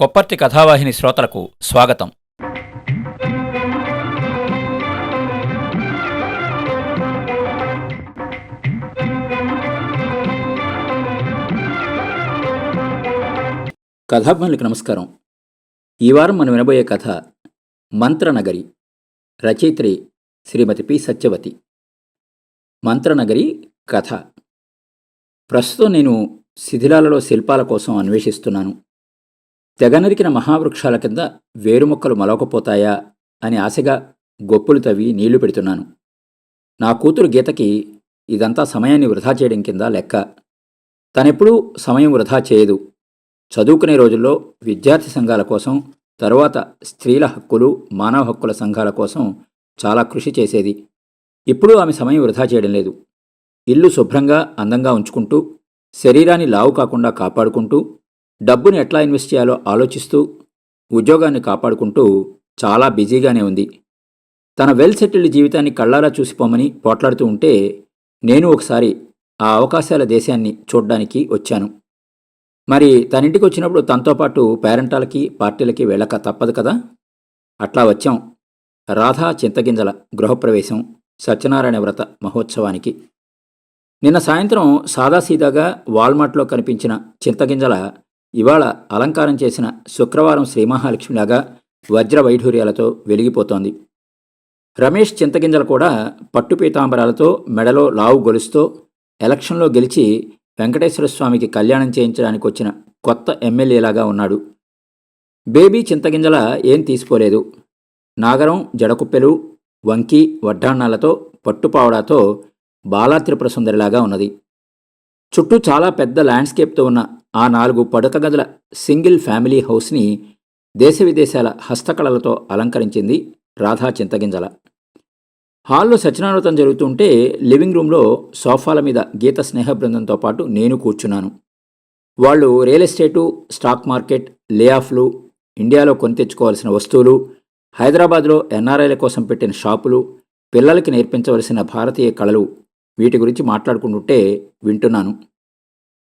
కొప్పర్తి కథావాహిని శ్రోతలకు స్వాగతం. కథాభిమానులకు నమస్కారం. ఈ వారం మనం వినబోయే కథ మంత్రనగరి రచయిత్రి శ్రీమతి పి సత్యవతి. మంత్రనగరి కథ. ప్రస్తుతం నేను శిథిలాలలో శిల్పాల కోసం అన్వేషిస్తున్నాను. తెగనరికిన మహావృక్షాల కింద వేరుమొక్కలు మొలవకపోతాయా అని ఆశగా గొప్పులు తవ్వి నీళ్ళు పెడుతున్నాను. నా కూతురు గీతకి ఇదంతా సమయాన్ని వృధా చేయడం కింద లెక్క. తనెప్పుడూ సమయం వృధా చేయదు. చదువుకునే రోజుల్లో విద్యార్థి సంఘాల కోసం తరువాత స్త్రీల హక్కులు మానవ హక్కుల సంఘాల కోసం చాలా కృషి చేసేది. ఇప్పుడు ఆమె సమయం వృధా చేయడం లేదు. ఇల్లు శుభ్రంగా అందంగా ఉంచుకుంటూ శరీరాన్ని లావు కాకుండా కాపాడుకుంటూ డబ్బును ఎట్లా ఇన్వెస్ట్ చేయాలో ఆలోచిస్తూ ఉద్యోగాన్ని కాపాడుకుంటూ చాలా బిజీగానే ఉంది. తన వెల్ సెటిల్డ్ జీవితాన్ని కళ్ళారా చూసిపోమని పోట్లాడుతూ ఉంటే నేను ఒకసారి ఆ అవకాశాల దేశాన్ని చూడ్డానికి వచ్చాను. మరి తనింటికి వచ్చినప్పుడు తనతో పాటు పేరెంటాలకి పార్టీలకి వెళ్ళక తప్పదు కదా? అట్లా వచ్చాం. రాధా చింతగింజల గృహప్రవేశం సత్యనారాయణ వ్రత మహోత్సవానికి. నిన్న సాయంత్రం సాదాసీదాగా వాల్మార్ట్లో కనిపించిన చింతగింజల ఇవాళ అలంకారం చేసిన శుక్రవారం శ్రీమహాలక్ష్మిలాగా వజ్ర వైఢూర్యాలతో వెలిగిపోతోంది. రమేష్ చింతగింజలు కూడా పట్టు పీతాంబరాలతో మెడలో లావు గొలుస్తో ఎలక్షన్లో గెలిచి వెంకటేశ్వర స్వామికి కళ్యాణం చేయించడానికి వచ్చిన కొత్త ఎమ్మెల్యేలాగా ఉన్నాడు. బేబీ చింతగింజల ఏం తీసుకోలేదు. నాగరం జడకుప్పెలు వంకి వడ్డాణాలతో పట్టుపావడాతో బాలాత్రిపుర సుందరిలాగా ఉన్నది. చుట్టూ చాలా పెద్ద ల్యాండ్స్కేప్తో ఉన్న ఆ నాలుగు పడక గదుల సింగిల్ ఫ్యామిలీ హౌస్ని దేశ విదేశాల హస్తకళలతో అలంకరించింది రాధా చింతగింజల. హాల్లో సత్యనారాయణతం జరుగుతుంటే లివింగ్ రూమ్లో సోఫాల మీద గీత స్నేహ బృందంతో పాటు నేను కూర్చున్నాను. వాళ్ళు రియల్ ఎస్టేటు స్టాక్ మార్కెట్ లేఆఫ్లు ఇండియాలో కొని తెచ్చుకోవాల్సిన వస్తువులు హైదరాబాద్లో ఎన్ఆర్ఐల కోసం పెట్టిన షాపులు పిల్లలకి నేర్పించవలసిన భారతీయ కళలు వీటి గురించి మాట్లాడుకుంటుంటే వింటున్నాను.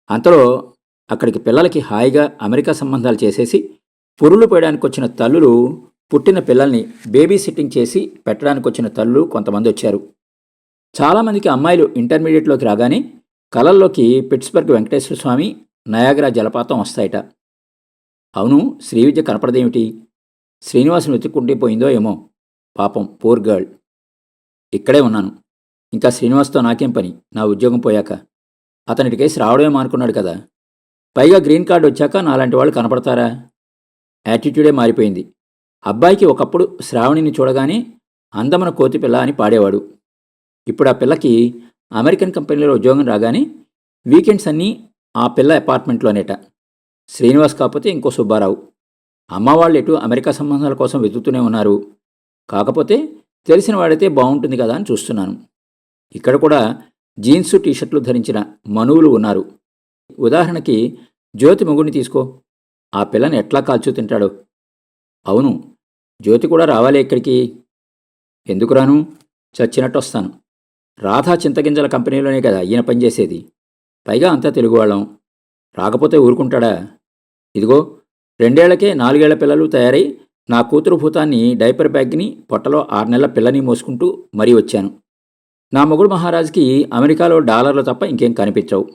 అంతలో అక్కడికి పిల్లలకి హాయిగా అమెరికా సంబంధాలు చేసేసి పురులు పోయడానికి వచ్చిన తల్లులు పుట్టిన పిల్లల్ని బేబీ సిట్టింగ్ చేసి పెట్టడానికి వచ్చిన తల్లులు కొంతమంది వచ్చారు. చాలామందికి అమ్మాయిలు ఇంటర్మీడియట్లోకి రాగానే కళల్లోకి పిట్స్బర్గ్ వెంకటేశ్వర స్వామి నయాగరా జలపాతం వస్తాయట. అవును శ్రీ విద్య కనపడదేమిటి? శ్రీనివాసుని వెతుక్కుంటే పోయిందో ఏమో? పాపం పూర్ గర్ల్. ఇక్కడే ఉన్నాను. ఇంకా శ్రీనివాస్తో నాకేం పని? నా ఉద్యోగం పోయాక. అతనికి కేసు రావడమే అనుకున్నాడు కదా. పైగా గ్రీన్ కార్డు వచ్చాక నాలాంటి వాళ్ళు కనపడతారా? యాటిట్యూడే మారిపోయింది. అబ్బాయికి ఒకప్పుడు శ్రావణిని చూడగానే అందమన కోతి పిల్ల అని పాడేవాడు. ఇప్పుడు ఆ పిల్లకి అమెరికన్ కంపెనీలో ఉద్యోగం రాగానే వీకెండ్స్ అన్నీ ఆ పిల్ల అపార్ట్మెంట్లోనేట. శ్రీనివాస్ కాకపోతే ఇంకో సుబ్బారావు. అమ్మవాళ్ళు ఎటు అమెరికా సంబంధాల కోసం వెతుకుతూనే ఉన్నారు. కాకపోతే తెలిసిన వాడైతే బాగుంటుంది కదా అని చూస్తున్నాను. ఇక్కడ కూడా జీన్సు టీషర్ట్లు ధరించిన మనువులు ఉన్నారు. ఉదాహరణకి జ్యోతి మొగుడిని తీసుకో. ఆ పిల్లని ఎట్లా కాల్చు తింటాడు? అవును జ్యోతి కూడా రావాలి ఇక్కడికి ఎందుకు రాను? చచ్చినట్టు వస్తాను. రాధా చింతగింజల కంపెనీలోనే కదా ఈయన పనిచేసేది పైగా అంతా తెలుగు వాళ్ళం రాకపోతే ఊరుకుంటాడా? ఇదిగో రెండేళ్ళకే నాలుగేళ్ళ పిల్లలు తయారై నా కూతురు భూతాన్ని డైపర్ బ్యాగ్ని పొట్టలో ఆరు నెలల పిల్లని మోసుకుంటూ మరీ వచ్చాను. నా మొగుడు మహారాజుకి అమెరికాలో డాలర్లు తప్ప ఇంకేం కనిపించవు.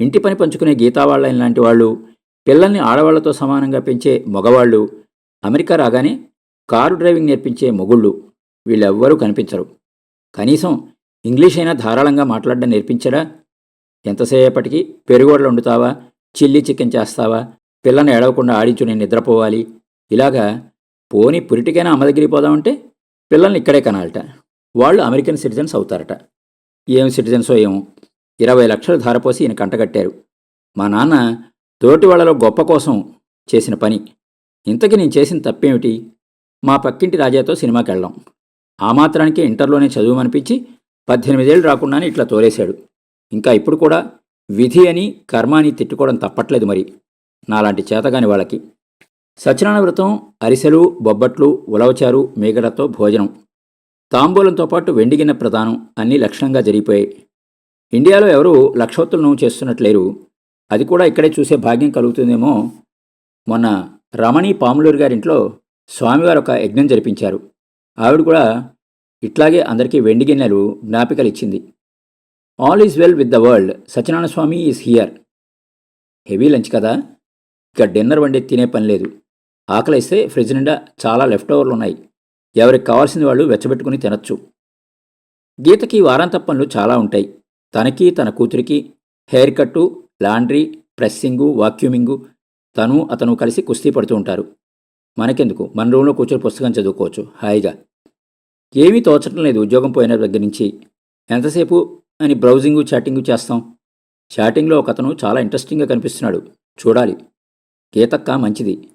ఇంటి పని పంచుకునే గీతావాళ్ళైన లాంటి వాళ్ళు పిల్లల్ని ఆడవాళ్ళతో సమానంగా పెంచే మగవాళ్ళు అమెరికా రాగానే కారు డ్రైవింగ్ నేర్పించే మొగుళ్ళు వీళ్ళెవ్వరూ కనిపించరు. కనీసం ఇంగ్లీష్ అయినా ధారాళంగా మాట్లాడడం నేర్పించడా? ఎంతసేపటికి పెరుగోడలు వండుతావా? చిల్లీ చికెన్ చేస్తావా? పిల్లని ఏడవకుండా ఆడించు నేను నిద్రపోవాలి. ఇలాగా పోని పురిటికైనా అమ్మ దగ్గరికి పోదామంటే పిల్లల్ని ఇక్కడే కనాలట. వాళ్ళు అమెరికన్ సిటిజన్స్ అవుతారట. ఏం సిటిజన్సో ఏమో. ఇరవై లక్షలు ధారపోసి ఈయన కంటగట్టారు. మా నాన్న తోటి వాళ్ళలో గొప్ప కోసం చేసిన పని. ఇంతకీ నేను చేసిన తప్పేమిటి? మా పక్కింటి రాజాతో సినిమాకి వెళ్ళాం ఆ మాత్రానికే ఇంటర్లోనే చదువుమనిపించి పద్దెనిమిదేళ్ళు రాకుండానే ఇట్లా తోలేశాడు. ఇంకా ఇప్పుడు కూడా విధి అని కర్మ అని తిట్టుకోవడం తప్పట్లేదు మరి. నాలాంటి చేతగాని వాళ్ళకి. సత్యనారాయణ వ్రతం అరిసెలు బొబ్బట్లు ఉలవచారు మేగడతో భోజనం. తాంబూలంతో పాటు వెండిగిన ప్రదానం అన్నీ లక్షణంగా జరిగిపోయాయి. ఇండియాలో ఎవరూ లక్షోత్తులను చేస్తున్నట్లేరు. అది కూడా ఇక్కడే చూసే భాగ్యం కలుగుతుందేమో. మొన్న రమణి పాములూరు గారింట్లో స్వామివారు ఒక యజ్ఞం జరిపించారు. ఆవిడ కూడా ఇట్లాగే అందరికీ వెండి గిన్నెలు జ్ఞాపికలు ఇచ్చింది. All is well with the world Satyanarayana Swamy is here heavy lunch కదా. ఇక డిన్నర్ వండి తినే పని లేదు. ఆకలిస్తే ఫ్రిడ్జ్ నిండా చాలా లెఫ్ట్ ఓవర్లు ఉన్నాయి. ఎవరికి కావాల్సింది వాళ్ళు వెచ్చబెట్టుకుని తినచ్చు. గీతకి వారాంత పనులు చాలా ఉంటాయి. తనకి తన కూతురికి హెయిర్ కట్టు లాండ్రీ ప్రెస్సింగు వాక్యూమింగు తను అతను కలిసి కుస్తీ పడుతూ ఉంటారు. మనకెందుకు? మన రూమ్లో కూర్చొని పుస్తకం చదువుకోవచ్చు. హాయిగా. ఏమీ తోచటం లేదు. ఉద్యోగం పోయిన దగ్గర నుంచి. ఎంతసేపు అని బ్రౌజింగు చాటింగు చేస్తాం? చాటింగ్లో ఒక అతను చాలా ఇంట్రెస్టింగ్గా కనిపిస్తున్నాడు. చూడాలి. గీతక్క మంచిది.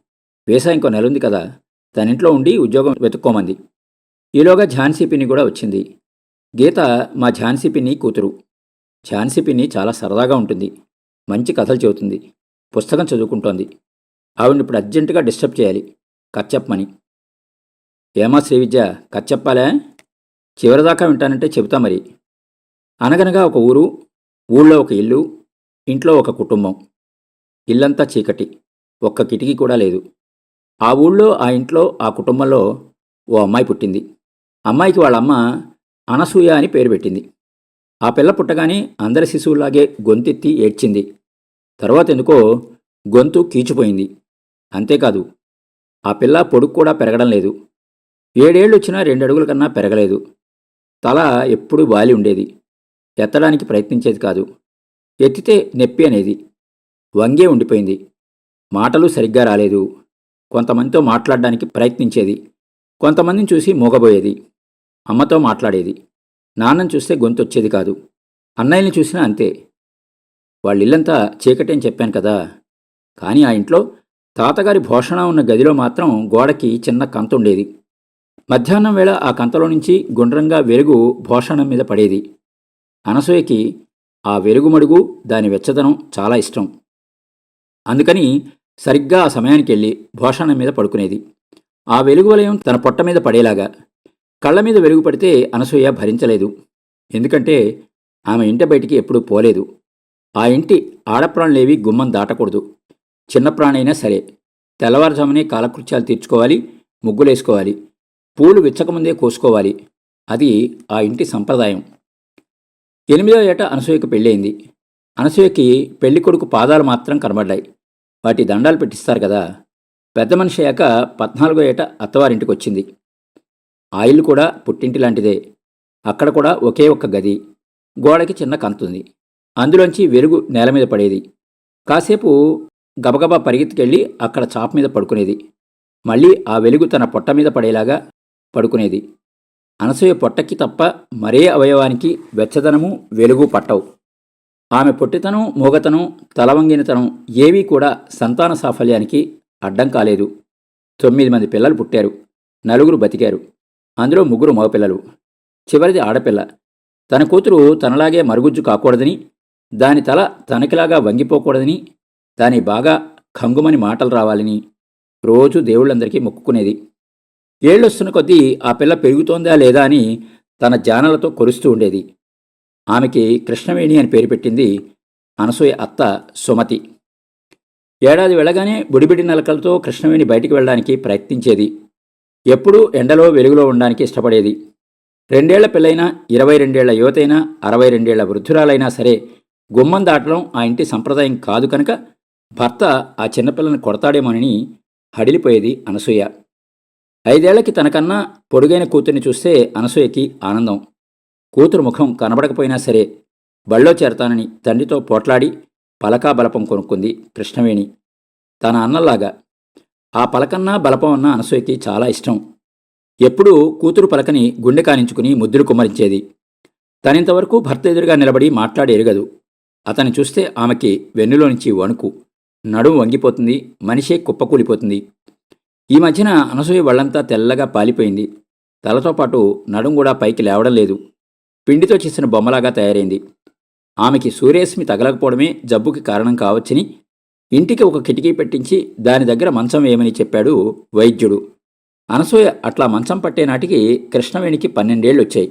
వేసా ఇంకో నెల ఉంది కదా. తన ఇంట్లో ఉండి ఉద్యోగం వెతుక్కోమంది. ఈలోగా ఝాన్సీ పిన్ని కూడా వచ్చింది. గీత మా ఝాన్సీ పిన్ని కూతురు. ఝాన్సీ పిన్ని చాలా సరదాగా ఉంటుంది. మంచి కథలు చెబుతుంది. పుస్తకం చదువుకుంటోంది. ఆవిడ ఇప్పుడు అర్జెంటుగా డిస్టర్బ్ చేయాలి. కచ్చప్పమని ఏమా శ్రీవిద్య కచ్చప్పాలే? చివరిదాకా వింటానంటే చెబుతా మరి. అనగనగా ఒక ఊరు ఊళ్ళో ఒక ఇల్లు ఇంట్లో ఒక కుటుంబం. ఇల్లంతా చీకటి. ఒక్క కిటికీ కూడా లేదు. ఆ ఊళ్ళో ఆ ఇంట్లో ఆ కుటుంబంలో ఓ అమ్మాయి పుట్టింది. అమ్మాయికి వాళ్ళ అమ్మ అనసూయ అని పేరు పెట్టింది. ఆ పిల్ల పుట్టగానే అందరి శిశువులాగే గొంతెత్తి ఏడ్చింది. తర్వాత ఎందుకో గొంతు కీచుపోయింది. అంతేకాదు ఆ పిల్ల పొడుగు కూడా పెరగడం లేదు. ఏడేళ్ళు వచ్చినా రెండు అడుగుల కన్నా పెరగలేదు. తల ఎప్పుడూ వాలి ఉండేది. ఎత్తడానికి ప్రయత్నించేది కాదు. ఎత్తితే నొప్పి అనేది. వంగే ఉండిపోయింది. మాటలు సరిగ్గా రాలేదు. కొంతమందితో మాట్లాడడానికి ప్రయత్నించేది. కొంతమందిని చూసి మూగబోయేది. అమ్మతో మాట్లాడేది. నాన్నని చూస్తే గొంతు వచ్చేది కాదు. అన్నయ్యని చూసినా అంతే. వాళ్ళ ఇల్లంతా చీకటి అని చెప్పాను కదా. కానీ ఆ ఇంట్లో తాతగారి భోషణ ఉన్న గదిలో మాత్రం గోడకి చిన్న కంత ఉండేది మధ్యాహ్నం వేళ ఆ కంతలో నుంచి గుండ్రంగా వెలుగు భోషణం మీద పడేది. అనసూయకి ఆ వెలుగుమడుగు దాని వెచ్చదనం చాలా ఇష్టం. అందుకని సరిగ్గా ఆ సమయానికి వెళ్ళి భోషణం మీద పడుకునేది. ఆ వెలుగు వలయం తన పొట్ట మీద పడేలాగా కళ్ళ మీద వెలుగు పడితే అనసూయ భరించలేదు. ఎందుకంటే ఆమె ఇంట బయటికి ఎప్పుడూ పోలేదు. ఆ ఇంటి ఆడప్రాణులేవి గుమ్మం దాటకూడదు. చిన్న ప్రాణైనా సరే తెల్లవారుజామునే కాలకృత్యాలు తీర్చుకోవాలి ముగ్గులేసుకోవాలి పూలు విచ్చకముందే కోసుకోవాలి. అది ఆ ఇంటి సంప్రదాయం. ఎనిమిదో ఏట అనసూయకు పెళ్ళయింది. అనసూయకి పెళ్ళి కొడుకు పాదాలు మాత్రం కనబడ్డాయి. వాటి దండాలు పెట్టిస్తారు కదా. పెద్ద మనిషి అయ్యాక పద్నాలుగో ఏట అత్తవారింటికి వచ్చింది ఆ ఇల్లు కూడా పుట్టింటి లాంటిదే. అక్కడ కూడా ఒకే ఒక్క గది. గోడకి చిన్న కంతుంది. అందులోంచి వెలుగు నేల మీద పడేది. కాసేపు గబగబా పరిగెత్తుకెళ్ళి అక్కడ చాప మీద పడుకునేది. మళ్ళీ ఆ వెలుగు తన పొట్ట మీద పడేలాగా పడుకునేది. అనసూయ పొట్టకి తప్ప మరే అవయవానికి వెచ్చదనము వెలుగు పట్టవు. ఆమె పొట్టితనం మూగతనం తలవంగినతనం ఏవీ కూడా సంతాన సాఫల్యానికి అడ్డం కాలేదు. తొమ్మిది మంది పిల్లలు పుట్టారు. నలుగురు బతికారు. అందులో ముగ్గురు మగపిల్లలు. చివరిది ఆడపిల్ల. తన కూతురు తనలాగే మరుగుజ్జు కాకూడదని దాని తల తనకిలాగా వంగిపోకూడదని దాని బాగా ఖంగుమని మాటలు రావాలని రోజు దేవుళ్ళందరికీ మొక్కుకునేది. ఏళ్ళొస్తున్న కొద్దీ ఆ పిల్ల పెరుగుతోందా లేదా అని తన జానలతో కొలుస్తూ ఉండేది. ఆమెకి కృష్ణవేణి అని పేరు పెట్టింది అనసూయ అత్త సుమతి. ఏడాది వెళ్ళగానే బుడిబిడి నలకలతో కృష్ణవేణి బయటికి వెళ్ళడానికి ప్రయత్నించేది. ఎప్పుడూ ఎండలో వెలుగులో ఉండడానికి ఇష్టపడేది. రెండేళ్ళ పిల్లైనా ఇరవై రెండేళ్ళ యువతైనా అరవై రెండేళ్ళ వృద్ధురాలైనా సరే గుమ్మం దాటడం ఆ ఇంటి సంప్రదాయం కాదు కనుక భర్త ఆ చిన్నపిల్లని కొడతాడేమోనని హడిలిపోయేది అనసూయ. ఐదేళ్ళకి తనకన్నా పొడుగైన కూతుర్ని చూస్తే అనసూయకి ఆనందం. కూతురు ముఖం కనబడకపోయినా సరే బళ్ళో చేరతానని తండ్రితో పోట్లాడి పలకా బలపం కొనుక్కుంది కృష్ణవేణి. తన అన్నలాగా ఆ పలకన్నా బలపం అన్న అనసూయకి చాలా ఇష్టం. ఎప్పుడూ కూతురు పలకని గుండె కానించుకుని ముద్దులు కుమ్మరించేది. తనింతవరకు భర్త ఎదురుగా నిలబడి మాట్లాడి ఎరగదు. అతన్ని చూస్తే ఆమెకి వెన్నులో నుంచి వణుకు. నడుము వంగిపోతుంది మనిషే కుప్పకూలిపోతుంది. ఈ మధ్యన అనసూయ వాళ్ళంతా తెల్లగా పాలిపోయింది. తలతో పాటు నడుం కూడా పైకి లేవడం లేదు. పిండితో చేసిన బొమ్మలాగా తయారైంది. ఆమెకి సూర్యరశ్మి తగలకపోవడమే జబ్బుకి కారణం కావచ్చని ఇంటికి ఒక కిటికీ పెట్టించి దాని దగ్గర మంచం వేయమని చెప్పాడు వైద్యుడు. అనసూయ అట్లా మంచం పట్టే నాటికి కృష్ణవేణికి పన్నెండేళ్ళు వచ్చాయి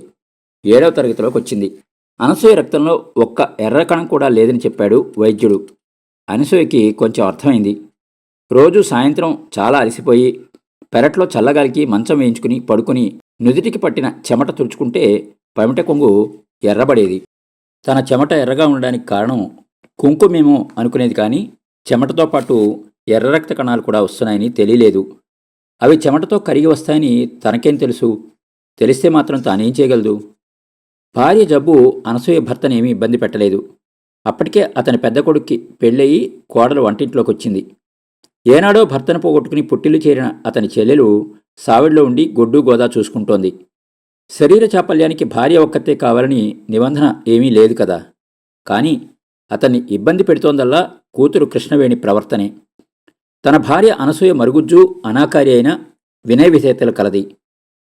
ఏడవ తరగతిలోకి వచ్చింది. అనసూయ రక్తంలో ఒక్క ఎర్ర కణం కూడా లేదని చెప్పాడు వైద్యుడు. అనసూయకి కొంచెం అర్థమైంది. రోజు సాయంత్రం చాలా అలసిపోయి పెరట్లో చల్లగాలికి మంచం వేయించుకుని పడుకుని నుదిటికి పట్టిన చెమట తుడుచుకుంటే పమిట కొంగు ఎర్రబడేది. తన చెమట ఎర్రగా ఉండడానికి కారణం కుంకుమేమో అనుకునేది కానీ చెమటతో పాటు ఎర్ర రక్త కణాలు కూడా వస్తున్నాయని తెలియలేదు. అవి చెమటతో కరిగి వస్తాయని తనకేం తెలుసు? తెలిస్తే మాత్రం తానేం చేయగలదు? భార్య జబ్బు అనసూయ భర్తనేమీ ఇబ్బంది పెట్టలేదు. అప్పటికే అతని పెద్ద కొడుక్కి పెళ్ళయి కోడలు వంటింట్లోకి వచ్చింది ఏనాడో భర్తను పోగొట్టుకుని పుట్టిల్లు చేరిన అతని చెల్లెలు సావిడిలో ఉండి గొడ్డు గోదా చూసుకుంటోంది. శరీర చాపల్యానికి భార్య ఒక్కతే కావాలని నిబంధన ఏమీ లేదు కదా. కానీ అతన్ని ఇబ్బంది పెడుతోందల్లా కూతురు కృష్ణవేణి ప్రవర్తనే. తన భార్య అనసూయ మరుగుజ్జు అనాకారి అయిన వినయ విధేతలు కలది.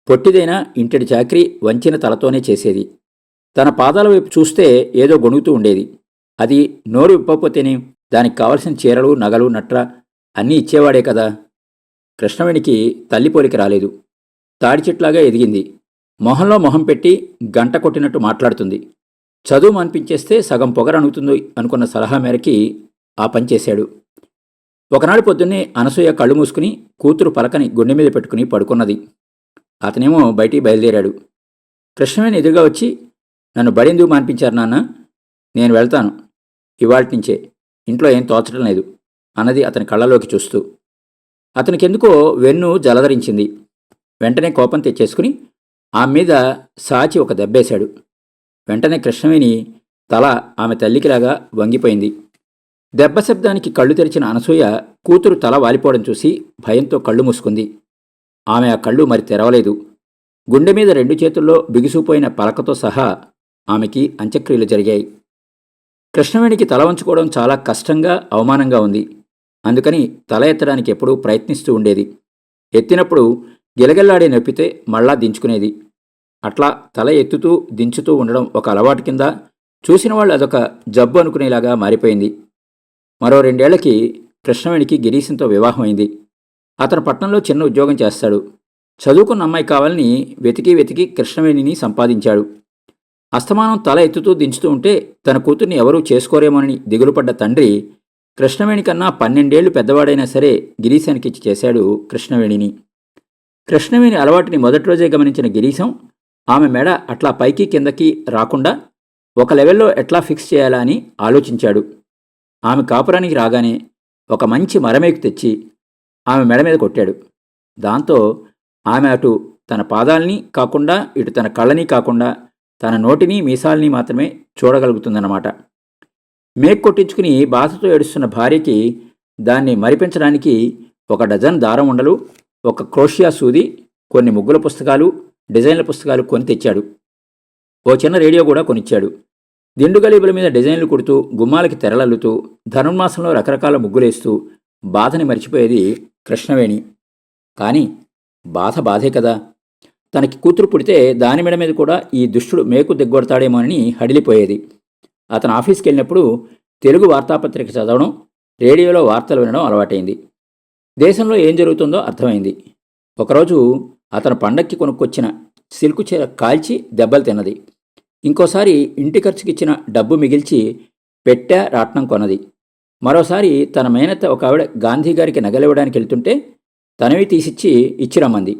పొట్టిదైనా ఇంటిడి చాకరీ వంచిన తలతోనే చేసేది. తన పాదాల వైపు చూస్తే ఏదో గొణుగుతూ ఉండేది. అది నోరు విప్పకపోతేనే దానికి కావలసిన చీరలు నగలు నట్ర అన్నీ ఇచ్చేవాడే కదా. కృష్ణవేణికి తల్లి పోలిక రాలేదు. తాడి చెట్లాగా ఎదిగింది. మొహంలో మొహం పెట్టి గంట కొట్టినట్టు మాట్లాడుతుంది. చదువు అనిపించేస్తే సగం పొగరనుగుతుంది అనుకున్న సలహా మేరకి ఆ పని చేశాడు. ఒకనాడు పొద్దున్నే అనసూయ కళ్ళు మూసుకుని కూతురు పలకని గుండె మీద పెట్టుకుని పడుకున్నది. అతనేమో బయటికి బయలుదేరాడు. కృష్ణవేణి ఎదురుగా వచ్చి నన్ను బడెందుకు మాన్పించారు నాన్న? నేను వెళ్తాను. ఇవాటి నుంచే. ఇంట్లో ఏం తోచడం లేదు. అన్నది అతని కళ్ళలోకి చూస్తూ. అతనికెందుకో వెన్ను జలధరించింది. వెంటనే కోపం తెచ్చేసుకుని ఆమె మీద సాచి ఒక దెబ్బేశాడు. వెంటనే కృష్ణవేణి తల ఆమె తల్లికిలాగా వంగిపోయింది. దెబ్బ శబ్దానికి కళ్ళు తెరిచిన అనసూయ కూతురు తల వాలిపోవడం చూసి భయంతో కళ్ళు మూసుకుంది. ఆమె ఆ కళ్ళు మరి తెరవలేదు. గుండె మీద రెండు చేతుల్లో బిగుసుపోయిన పలకతో సహా ఆమెకి అంత్యక్రియలు జరిగాయి. కృష్ణవేణికి తల వంచుకోవడం చాలా కష్టంగా అవమానంగా ఉంది. అందుకని తల ఎత్తడానికి ఎప్పుడూ ప్రయత్నిస్తూ ఉండేది. ఎత్తినప్పుడు గిలగల్లాడే నొప్పితే మళ్ళా దించుకునేది. అట్లా తల ఎత్తుతూ దించుతూ ఉండడం ఒక అలవాటు కింద చూసిన వాళ్ళు అదొక జబ్బు అనుకునేలాగా మారిపోయింది. మరో రెండేళ్ళకి కృష్ణవేణికి గిరీశంతో వివాహమైంది అతను పట్నంలో చిన్న ఉద్యోగం చేస్తాడు. చదువుకున్న అమ్మాయి కావాలని వెతికి వెతికి కృష్ణవేణిని సంపాదించాడు. అస్తమానం తల ఎత్తుతూ దించుతూ ఉంటే తన కూతుర్ని ఎవరూ చేసుకోరేమోనని దిగులుపడ్డ తండ్రి కృష్ణవేణి కన్నా పన్నెండేళ్ళు పెద్దవాడైనా సరే గిరీశానికిచ్చి చేశాడు కృష్ణవేణిని. కృష్ణవేణి అలవాటుని మొదటి రోజే గమనించిన గిరీశం ఆమె మెడ అట్లా పైకి కిందకి రాకుండా ఒక లెవెల్లో ఎట్లా ఫిక్స్ చేయాలా అని ఆలోచించాడు. ఆమె కాపురానికి రాగానే ఒక మంచి మరమేకు తెచ్చి ఆమె మెడ మీద కొట్టాడు. దాంతో ఆమె అటు తన పాదాల్ని కాకుండా ఇటు తన కళ్ళని కాకుండా తన నోటిని మీసాల్ని మాత్రమే చూడగలుగుతుందన్నమాట. మేక్ కొట్టించుకుని బాధతో ఏడుస్తున్న భార్యకి దాన్ని మరిపించడానికి ఒక డజన్ దారం ఉండలు ఒక క్రోషియా సూది కొన్ని ముగ్గుల పుస్తకాలు డిజైన్ల పుస్తకాలు కొని తెచ్చాడు. ఓ చిన్న రేడియో కూడా కొనిచ్చాడు. దిండుగలీబుల మీద డిజైన్లు కుడుతూ గుమ్మాలకి తెరలల్లుతూ ధనుర్మాసంలో రకరకాల ముగ్గులేస్తూ బాధని మర్చిపోయేది కృష్ణవేణి. కానీ బాధ బాధే కదా. తనకి కూతురు పుడితే దాని మెడ మీద కూడా ఈ దుష్టుడు మేకు దిగ్గొడతాడేమోనని హడిలిపోయేది. అతను ఆఫీస్కి వెళ్ళినప్పుడు తెలుగు వార్తాపత్రిక చదవడం రేడియోలో వార్తలు వినడం అలవాటైంది. దేశంలో ఏం జరుగుతుందో అర్థమైంది. ఒకరోజు అతను పండక్కి కొనుక్కొచ్చిన సిల్కు చీర కాల్చి దెబ్బలు తిన్నది. ఇంకోసారి ఇంటి ఖర్చుకిచ్చిన డబ్బు మిగిల్చి పెట్టా రాట్నం కొన్నది. మరోసారి తన మేనత్త ఒక ఆవిడ గాంధీ గారికి నగలివ్వడానికి వెళ్తుంటే తనవి తీసిచ్చి ఇచ్చిరమ్మంది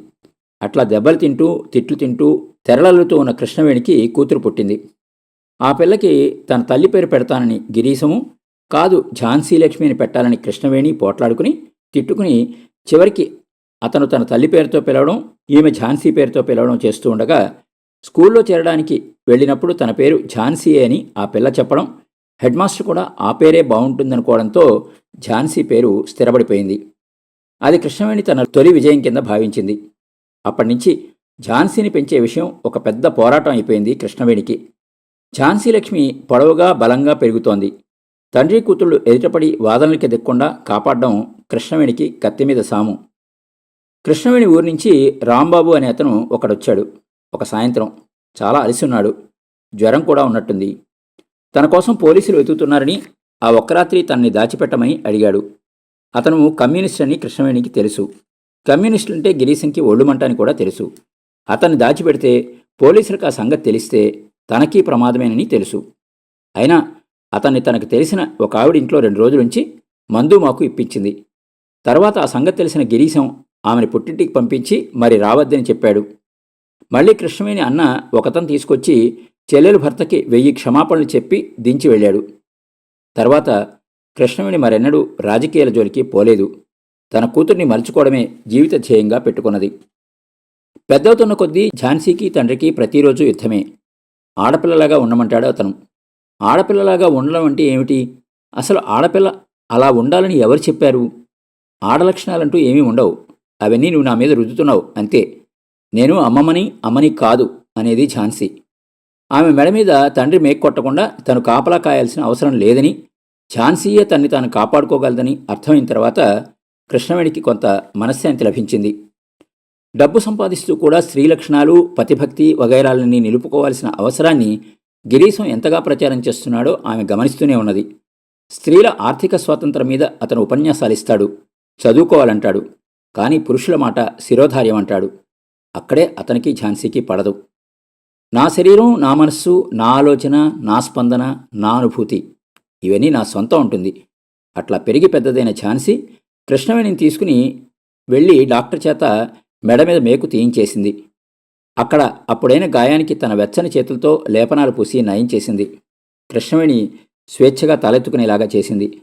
అట్లా దెబ్బలు తింటూ తిట్లు తింటూ తెరలల్లుతూ ఉన్న కృష్ణవేణికి కూతురు పుట్టింది. ఆ పిల్లకి తన తల్లి పేరు పెడతానని గిరీశము కాదు ఝాన్సీ లక్ష్మిని పెట్టాలని కృష్ణవేణి పోట్లాడుకుని తిట్టుకుని చివరికి అతను తన తల్లి పేరుతో పిలవడం ఈమె ఝాన్సీ పేరుతో పిలవడం చేస్తూ ఉండగా స్కూల్లో చేరడానికి వెళ్ళినప్పుడు తన పేరు ఝాన్సీ అని ఆ పిల్ల చెప్పడం హెడ్ మాస్టర్ కూడా ఆ పేరే బాగుంటుందనుకోవడంతో ఝాన్సీ పేరు స్థిరపడిపోయింది. అది కృష్ణవేణి తన తొలి విజయం కింద భావించింది. అప్పటి నుంచి ఝాన్సీని పెంచే విషయం ఒక పెద్ద పోరాటం అయిపోయింది కృష్ణవేణికి. ఝాన్సీ లక్ష్మి పొడవుగా బలంగా పెరుగుతోంది. తండ్రి కూతుళ్ళు ఎదుటపడి వాదనలకి దిక్కుండా కాపాడడం కృష్ణవేణికి కత్తి మీద సాము. కృష్ణవేణి ఊరి నుంచి రాంబాబు అనే అతను ఒకడొచ్చాడు. ఒక సాయంత్రం చాలా అలసిన్నాడు జ్వరం కూడా ఉన్నట్టుంది. తన కోసం పోలీసులు వెతుకుతున్నారని ఆ ఒక్క రాత్రి తనని దాచిపెట్టమని అడిగాడు. అతను కమ్యూనిస్ట్ అని కృష్ణవేణికి తెలుసు. కమ్యూనిస్టులంటే గిరీశంకి ఒళ్ళుమంటని కూడా తెలుసు. అతన్ని దాచిపెడితే పోలీసులకు ఆ సంగతి తెలిస్తే తనకీ ప్రమాదమేనని తెలుసు. అయినా అతన్ని తనకు తెలిసిన ఒక ఆవిడ ఇంట్లో రెండు రోజులుంచి మందు మాకు ఇప్పించింది. తర్వాత ఆ సంగతి తెలిసిన గిరీశం ఆమెను పుట్టింటికి పంపించి మరి రావద్దని చెప్పాడు. మళ్ళీ కృష్ణవేణి అన్న ఒకతను తీసుకొచ్చి చెల్లెలు భర్తకి వెయ్యి క్షమాపణలు చెప్పి దించి వెళ్ళాడు. తర్వాత కృష్ణవేణి మరెన్నడూ రాజకీయాల జోలికి పోలేదు. తన కూతుర్ని మలుచుకోవడమే జీవిత ధ్యేయంగా పెట్టుకున్నది. పెద్దవుతున్న కొద్దీ ఝాన్సీకి తండ్రికి ప్రతిరోజు యుద్ధమే. ఆడపిల్లలాగా ఉండమంటాడు అతను. ఆడపిల్లలాగా ఉండడం అంటే ఏమిటి? అసలు ఆడపిల్ల అలా ఉండాలని ఎవరు చెప్పారు? ఆడలక్షణాలంటూ ఏమీ ఉండవు. అవన్నీ నువ్వు నా మీద రుద్దుతున్నావు అంతే. నేను అమ్మమ్మని అమ్మని కాదు అనేది ఝాన్సీ. ఆమె మెడ మీద తండ్రి మేక్కొట్టకుండా తను కాపలా కాయాల్సిన అవసరం లేదని ఝాన్సీయే తన్ని తాను కాపాడుకోగలదని అర్థమైన తర్వాత కృష్ణవేణికి కొంత మనశ్శాంతి లభించింది. డబ్బు సంపాదిస్తూ కూడా స్త్రీ లక్షణాలు పతిభక్తి వగైరాలని నిలుపుకోవాల్సిన అవసరాన్ని గిరీశం ఎంతగా ప్రచారం చేస్తున్నాడో ఆమె గమనిస్తూనే ఉన్నది. స్త్రీల ఆర్థిక స్వాతంత్రం మీద అతను ఉపన్యాసాలిస్తాడు చదువుకోవాలంటాడు కానీ పురుషుల మాట శిరోధార్యం అంటాడు అక్కడే అతనికి ఝాన్సీకి పడదు. నా శరీరం నా మనస్సు నా ఆలోచన నా స్పందన నా అనుభూతి ఇవన్నీ నా సొంతం ఉంటుంది అట్లా పెరిగి పెద్దదైన ఝాన్సీ కృష్ణవేణిని తీసుకుని వెళ్ళి డాక్టర్ చేత మెడ మీద మేకు తీయించేసింది. అక్కడ అప్పుడైన గాయానికి తన వెచ్చని చేతులతో లేపనాలు పూసి నయం చేసింది. కృష్ణవేణి స్వేచ్ఛగా తలెత్తుకునేలాగా చేసింది.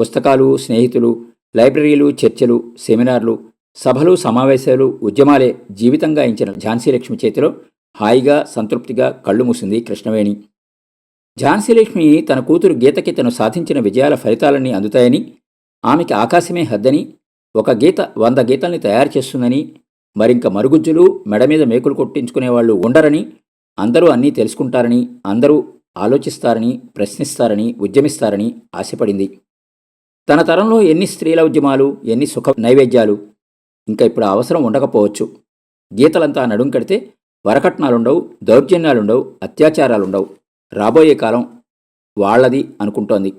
పుస్తకాలు స్నేహితులు లైబ్రరీలు చర్చలు సెమినార్లు సభలు సమావేశాలు ఉద్యమాలే జీవితంగా ఇచ్చిన ఝాన్సీలక్ష్మి చేతిలో హాయిగా సంతృప్తిగా కళ్ళు మూసింది కృష్ణవేణి. ఝాన్సీలక్ష్మి తన కూతురు గీతకి తను సాధించిన విజయాల ఫలితాలన్నీ అందుతాయని ఆమెకి ఆకాశమే హద్దని ఒక గీత వంద గీతల్ని తయారు చేస్తుందని మరింక మరుగుజ్జులు మెడ మీద మేకులు కొట్టించుకునేవాళ్ళు ఉండరని అందరూ అన్నీ తెలుసుకుంటారని అందరూ ఆలోచిస్తారని ప్రశ్నిస్తారని ఉద్యమిస్తారని ఆశపడింది. తన తరంలో ఎన్ని స్త్రీల ఉద్యమాలు ఎన్ని సుఖ నైవేద్యాలు ఇంకా ఇప్పుడు అవసరం ఉండకపోవచ్చు. గీతలంతా నడుం కడితే వరకట్నాలుండవు దౌర్జన్యాలుండవు అత్యాచారాలుండవు. రాబోయే కాలం వాళ్ళది అనుకుంటోంది.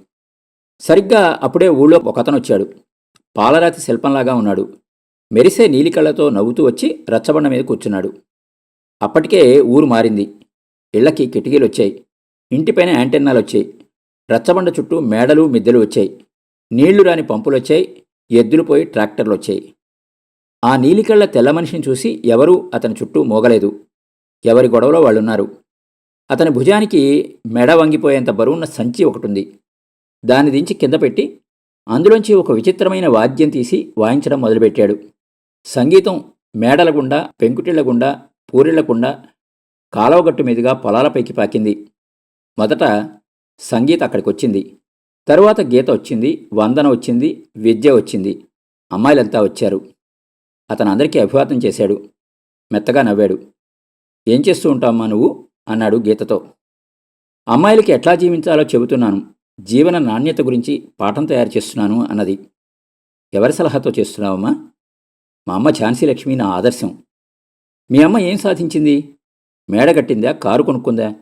సరిగ్గా అప్పుడే ఊళ్ళో ఒకతనొచ్చాడు. పాలరాతి శిల్పంలాగా ఉన్నాడు. మెరిసే నీలికళ్ళతో నవ్వుతూ వచ్చి రచ్చబండ మీద కూర్చున్నాడు. అప్పటికే ఊరు మారింది. ఇళ్ళకి కిటికీలు వచ్చాయి ఇంటిపైన యాంటెన్నాలు వచ్చాయి రచ్చబండ చుట్టూ మేడలు మిద్దెలు వచ్చాయి. నీళ్ళు రాని పంపులు వచ్చాయి ఎద్దులు పోయి ట్రాక్టర్లు వచ్చాయి ఆ నీలికళ్ళ తెల్ల మనిషిని చూసి ఎవరూ అతని చుట్టూ మోగలేదు. ఎవరి గొడవలో వాళ్ళున్నారు. అతని భుజానికి మెడ వంగిపోయేంత బరువున్న సంచి ఒకటుంది. దాన్ని దించి కింద పెట్టి అందులోంచి ఒక విచిత్రమైన వాద్యం తీసి వాయించడం మొదలుపెట్టాడు. సంగీతం మేడల గుండా పెంకుటిళ్ళ గుండా పూరిళ్ళ గుండా కాలవగట్టు మీదుగా పొలాలపైకి పాకింది. మొదట సంగీత అక్కడికి వచ్చింది తరువాత గీత వచ్చింది వందన వచ్చింది విద్య వచ్చింది. అమ్మాయిలంతా వచ్చారు. అతను అందరికీ అభివాదం చేశాడు. మెత్తగా నవ్వాడు. ఏం చేస్తూ ఉంటావమ్మా నువ్వు? అన్నాడు గీతతో. అమ్మాయిలకి ఎట్లా జీవించాలో చెబుతున్నాను. జీవన నాణ్యత గురించి పాఠం తయారు చేస్తున్నాను అన్నది. ఎవరి సలహాతో చేస్తున్నావమ్మా? మా అమ్మ ఝాన్సీ లక్ష్మి నా ఆదర్శం. మీ అమ్మ ఏం సాధించింది? మేడ కట్టిందా? కారు కొనుక్కుందా?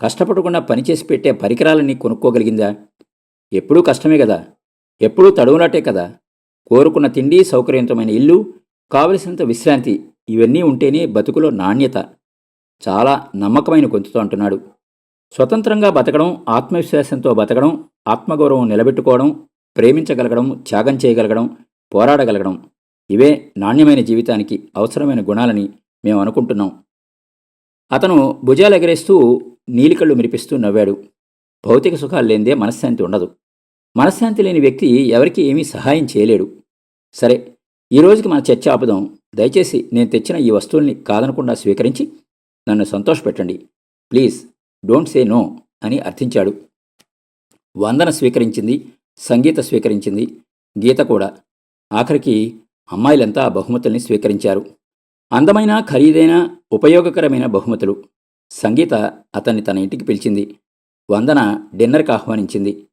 కష్టపడకుండా పనిచేసి పెట్టే పరికరాలన్నీ కొనుక్కోగలిగిందా? ఎప్పుడూ కష్టమే కదా. ఎప్పుడూ తడువులాటే కదా. కోరుకున్న తిండి సౌకర్యవంతమైన ఇల్లు కావలసినంత విశ్రాంతి ఇవన్నీ ఉంటేనే బతుకులో నాణ్యత చాలా నమ్మకమైన గొంతుతో అంటున్నాడు. స్వతంత్రంగా బతకడం ఆత్మవిశ్వాసంతో బతకడం ఆత్మగౌరవం నిలబెట్టుకోవడం ప్రేమించగలగడం త్యాగం చేయగలగడం పోరాడగలగడం ఇవే నాణ్యమైన జీవితానికి అవసరమైన గుణాలని మేము అనుకుంటున్నాం. అతను భుజాలు ఎగరేస్తూ నీలికళ్ళు మెరిపిస్తూ నవ్వాడు. భౌతిక సుఖాలు లేనిదే మనశ్శాంతి ఉండదు. మనశ్శాంతి లేని వ్యక్తి ఎవరికీ ఏమీ సహాయం చేయలేడు. సరే ఈ రోజుకి మన చర్చ ఆపుదాం. దయచేసి నేను తెచ్చిన ఈ వస్తువుల్ని కాదనకుండా స్వీకరించి నన్ను సంతోషపెట్టండి. ప్లీజ్ డోంట్ సే నో అని అర్థించాడు. వందన స్వీకరించింది సంగీత స్వీకరించింది గీత కూడా. ఆఖరికి అమ్మాయిలంతా ఆ బహుమతుల్ని స్వీకరించారు. అందమైన ఖరీదైన ఉపయోగకరమైన బహుమతులు. సంగీత అతన్ని తన ఇంటికి పిలిచింది. వందన డిన్నర్కి ఆహ్వానించింది.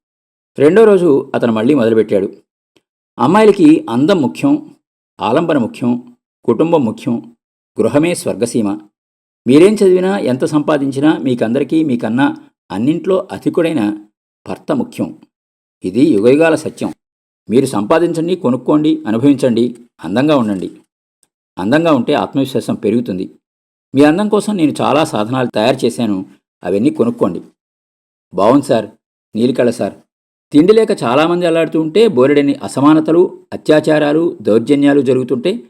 రెండో రోజు అతను మళ్ళీ మొదలుపెట్టాడు. అమ్మాయిలకి అందం ముఖ్యం ఆలంబన ముఖ్యం కుటుంబం ముఖ్యం గృహమే స్వర్గసీమ. మీరేం చదివినా ఎంత సంపాదించినా మీకందరికీ మీకన్నా అన్నింట్లో అధికుడైన భర్త ముఖ్యం. ఇది యుగయుగాల సత్యం. మీరు సంపాదించండి కొనుక్కోండి అనుభవించండి అందంగా ఉండండి. అందంగా ఉంటే ఆత్మవిశ్వాసం పెరుగుతుంది. మీ అందం కోసం నేను చాలా సాధనాలు తయారు చేశాను. అవన్నీ కొనుక్కోండి. బాగుంది సార్. నీలికళ సార్. తిండి లేక చాలామంది అల్లాడుతూ ఉంటే బోరెడని అసమానతలు అత్యాచారాలు దౌర్జన్యాలు జరుగుతుంటే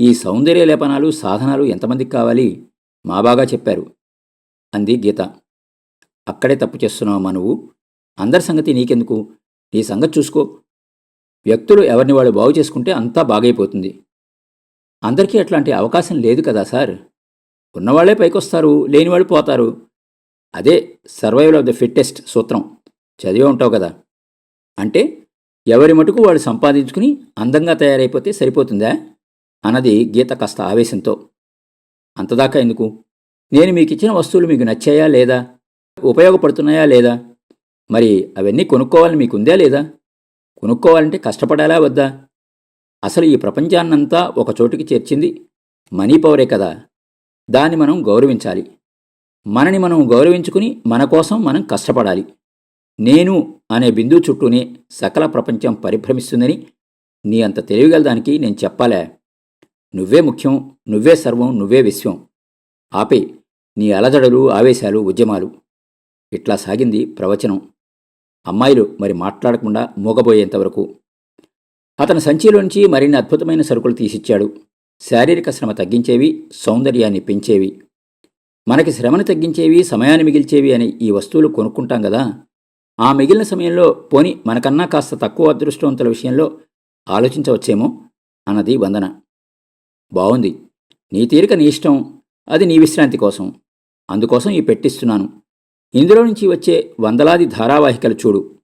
ఈ సౌందర్య లేపనాలు సాధనాలు ఎంతమందికి కావాలి? మా బాగా చెప్పారు. అంది గీత. అక్కడే తప్పు చేస్తున్నావు మా నువ్వు. అందరి సంగతి నీకెందుకు? నీ సంగతి చూసుకో. వ్యక్తులు ఎవరిని వాళ్ళు బాగు చేసుకుంటే అంతా బాగైపోతుంది. అందరికీ అట్లాంటి అవకాశం లేదు కదా సార్. ఉన్నవాళ్ళే పైకొస్తారు లేనివాళ్ళు పోతారు. అదే సర్వైవల్ ఆఫ్ ద ఫిట్టెస్ట్ సూత్రం. చదివే ఉంటావు కదా. అంటే ఎవరి మటుకు వాడు సంపాదించుకుని అందంగా తయారైపోతే సరిపోతుందా? అన్నది గీత కాస్త ఆవేశంతో. అంతదాకా ఎందుకు? నేను మీకు ఇచ్చిన వస్తువులు మీకు నచ్చాయా లేదా? ఉపయోగపడుతున్నాయా లేదా? మరి అవన్నీ కొనుక్కోవాలని మీకుందా లేదా? కొనుక్కోవాలంటే కష్టపడాలా వద్దా? అసలు ఈ ప్రపంచాన్నంతా ఒక చోటుకి చేర్చింది మనీ పవరే కదా. దాన్ని మనం గౌరవించాలి. మనని మనం గౌరవించుకుని మన కోసం మనం కష్టపడాలి. నేను అనే బిందువు చుట్టూనే సకల ప్రపంచం పరిభ్రమిస్తుందని నీ అంత తెలియగలదానికి నేను చెప్పాలే. నువ్వే ముఖ్యం నువ్వే సర్వం నువ్వే విశ్వం. ఆపే నీ అలజడలు ఆవేశాలు ఉద్యమాలు. ఇట్లా సాగింది ప్రవచనం. అమ్మాయిలు మరి మాట్లాడకుండా మూగబోయేంతవరకు అతని సంచిలోంచి మరిన్ని అద్భుతమైన సరుకులు తీసిచ్చాడు. శారీరక శ్రమ తగ్గించేవి సౌందర్యాన్ని పెంచేవి. మనకి శ్రమను తగ్గించేవి సమయాన్ని మిగిల్చేవి అని ఈ వస్తువులు కొనుక్కుంటాం కదా? ఆ మిగిలిన సమయంలో పోని మనకన్నా కాస్త తక్కువ అదృష్టవంతుల విషయంలో ఆలోచించవచ్చేమో అన్నది వందన. బావుంది. నీ తీరిక నీ ఇష్టం అది నీ విశ్రాంతి కోసం. అందుకోసం ఈ పెట్టిస్తున్నాను. ఇందులో నుంచి వచ్చే వందలాది ధారావాహికలు చూడు.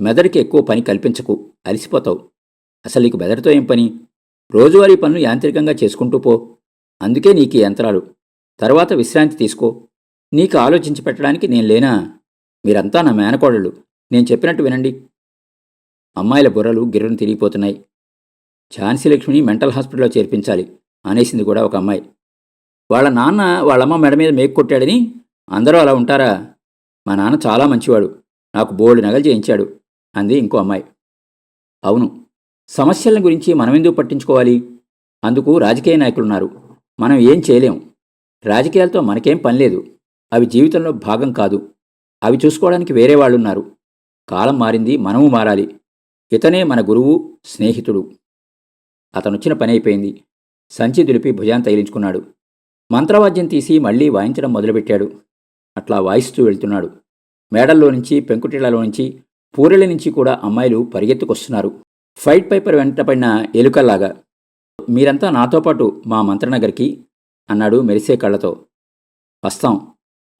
మెదడుకి ఎక్కువ పని కల్పించకు. అలసిపోతావు. అసలు నీకు మెదడుతో ఏం పని? రోజువారీ పనులు యాంత్రికంగా చేసుకుంటూ పో. అందుకే నీకు ఈ యంత్రాలు. తర్వాత విశ్రాంతి తీసుకో. నీకు ఆలోచించి పెట్టడానికి నేను లేనా? మీరంతా నా మేనకోడళ్ళు. నేను చెప్పినట్టు వినండి. అమ్మాయిల బుర్రలు గిర్రను తిరిగిపోతున్నాయి. ఝాన్సీ లక్ష్మిని మెంటల్ హాస్పిటల్లో చేర్పించాలి అనేసింది కూడా ఒక అమ్మాయి. వాళ్ళ నాన్న వాళ్ళమ్మ మెడ మీద మేకు కొట్టాడని అందరూ అలా ఉంటారా? మా నాన్న చాలా మంచివాడు. నాకు బోల్డ్ నగలు చేయించాడు అంది ఇంకో అమ్మాయి. అవును సమస్యల గురించి మనమెందుకు పట్టించుకోవాలి? అందుకు రాజకీయ నాయకులున్నారు. మనం ఏం చేయలేం. రాజకీయాలతో మనకేం పని లేదు. అవి జీవితంలో భాగం కాదు. అవి చూసుకోవడానికి వేరే వాళ్ళున్నారు. కాలం మారింది మనము మారాలి. ఇతనే మన గురువు స్నేహితుడు. అతనొచ్చిన పని అయిపోయింది. సంచి దులిపి భుజాన్ని తగిలించుకున్నాడు. మంత్రవాద్యం తీసి మళ్ళీ వాయించడం మొదలుపెట్టాడు. అట్లా వాయిస్తూ వెళ్తున్నాడు. మేడల్లో నుంచి పెంకుటిళ్ళలో నుంచి పూరెల నుంచి కూడా అమ్మాయిలు పరిగెత్తుకొస్తున్నారు. ఫైట్ పైపర్ వెంటపడిన ఎలుకల్లాగా మీరంతా నాతో పాటు మా మంత్రనగర్కి అన్నాడు మెరిసే కళ్ళతో. వస్తాం.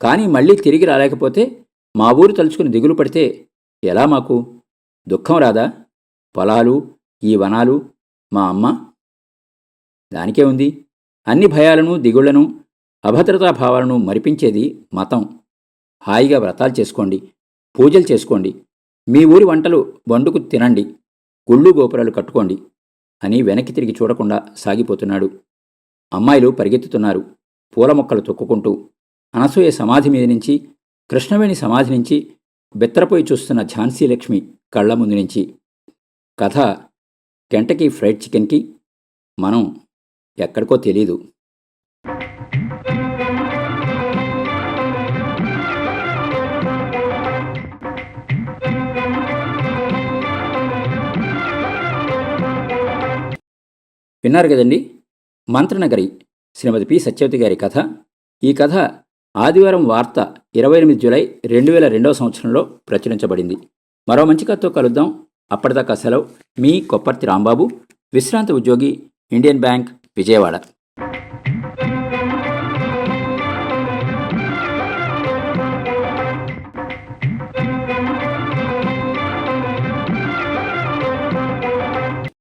కానీ మళ్ళీ తిరిగి రాలేకపోతే మా ఊరు తలుచుకుని దిగులు పడితే ఎలా మాకు? దుఃఖం రాదా? పొలాలు ఈ వనాలు మా అమ్మ? దానికే ఉంది. అన్ని భయాలను దిగుళ్ళను అభద్రతా భావాలను మరిపించేది మతం. హాయిగా వ్రతాలు చేసుకోండి పూజలు చేసుకోండి మీ ఊరి వంటలు వండుకు తినండి గుళ్ళు గోపురాలు కట్టుకోండి అని వెనక్కి తిరిగి చూడకుండా సాగిపోతున్నాడు. అమ్మాయిలు పరిగెత్తుతున్నారు పూల మొక్కలు తొక్కుకుంటూ అనసూయ సమాధి మీద నుంచి కృష్ణవేణి సమాధి నుంచి బెత్తరపోయి చూస్తున్న ఝాన్సీలక్ష్మి కళ్ళ ముందు నుంచి కథ గంటకి ఫ్రైడ్ చికెన్కి మనం ఎక్కడికో తెలీదు. విన్నారు కదండి? మంత్రనగరి శ్రీమతి పి సత్యవతి గారి కథ. ఈ కథ ఆదివారం వార్త ఇరవై ఎనిమిది జూలై రెండు వేల రెండవ సంవత్సరంలో ప్రచురించబడింది. మరో మంచి కథతో కలుద్దాం. అప్పటిదాకా సెలవు. మీ కొప్పర్తి రాంబాబు విశ్రాంత ఉద్యోగి ఇండియన్ బ్యాంక్ విజయవాడ.